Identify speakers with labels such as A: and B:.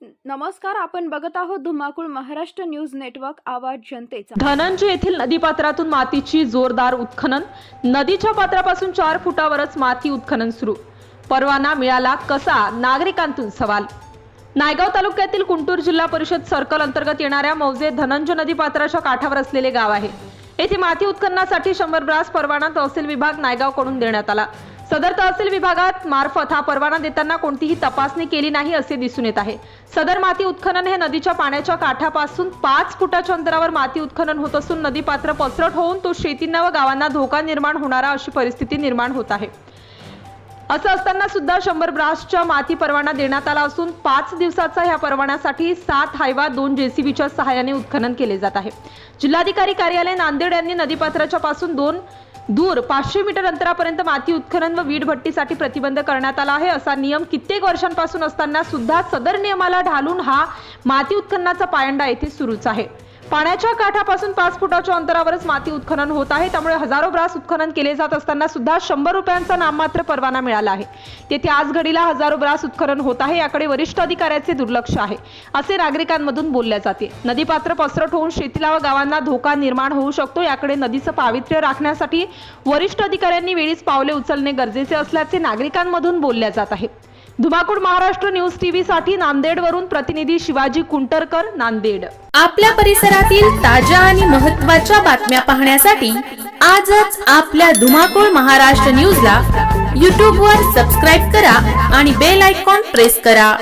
A: नमस्कार आपण बघत आहोत धुमाकूळ महाराष्ट्र न्यूज नेटवर्क आवाज जनतेचा.
B: धनंजय येथील नदीपात्रातून मातीची जोरदार उत्खनन. नदीच्या पात्रापासून चार फुटावरच माती उत्खनन सुरू. परवाना मिळाला कसा? नागरिकांतून सवाल. नायगाव तालुक्यातील कुंटूर जिल्हा परिषद सर्कल अंतर्गत येणाऱ्या मौजे धनंजय नदीपात्राच्या काठावर असलेले गाव आहे. येथे माती उत्खननासाठी शंभर ब्रास परवाना तहसील विभाग नायगावकडून देण्यात आला. सदर तहसील विभागात मार्फत हा परवाना देताना कोणतीही तपासणी केली नाही असे दिसून येत आहे. सदर माती उत्खनन हे नदीच्या पाण्याच्या काठापासून पाच फुटाच्या अंतरावर माती उत्खनन होत असून नदी पात्र पसरट होऊन तो शेतींना व गावांना धोका निर्माण होणारा अशी परिस्थिती निर्माण होत आहे. असं असताना सुद्धा शंभर ब्रासच्या माती परवाना देण्यात आला असून पाच दिवसाचा ह्या परवान्यासाठी सात हायवा दोन जेसीबीच्या सहाय्याने उत्खनन केले जात आहे. जिल्हाधिकारी कार्यालय नांदेड यांनी नदीपात्राच्या पासून दोन दूर पाचशे मीटर अंतरापर्यंत माती उत्खनन व वीट भट्टीसाठी प्रतिबंध करण्यात आला आहे. असा नियम कित्येक वर्षांपासून असताना सुद्धा सदर नियमाला ढालून हा माती उत्खननाचा पायंडा येथे सुरूच आहे. पाण्याच्या काठापासून पाच फुटाच्या अंतरावरच माती उत्खनन होत आहे. त्यामुळे हजारो ब्रास उत्खनन केले जात असताना सुद्धा शंभर रुपयांचा नाममात्र परवाना मिळाला आहे. तेथे आज घडीला हजारो ब्रास उत्खनन होत आहे. याकडे वरिष्ठ अधिकाऱ्याचे दुर्लक्ष आहे. असे नागरिकांमधून बोलल्या जाते. नदीपात्र पसरट होऊन शेतीला व गावांना धोका निर्माण होऊ शकतो. याकडे नदीचं पावित्र्य राखण्यासाठी वरिष्ठ अधिकाऱ्यांनी वेळीच पावले उचलणे गरजेचे असल्याचे नागरिकांमधून बोलल्या जात आहे. धुमाकूळ महाराष्ट्र न्यूज टीव्ही साठी नांदेडवरून प्रतिनिधी शिवाजी कुंटरकर नांदेड.
C: आपल्या परिसरातील ताज्या आणि महत्त्वाच्या बातम्या पाहण्यासाठी आजच आपल्या धुमाकूळ महाराष्ट्र न्यूजला यूट्यूबवर सबस्क्राईब करा आणि बेल आयकॉन प्रेस करा.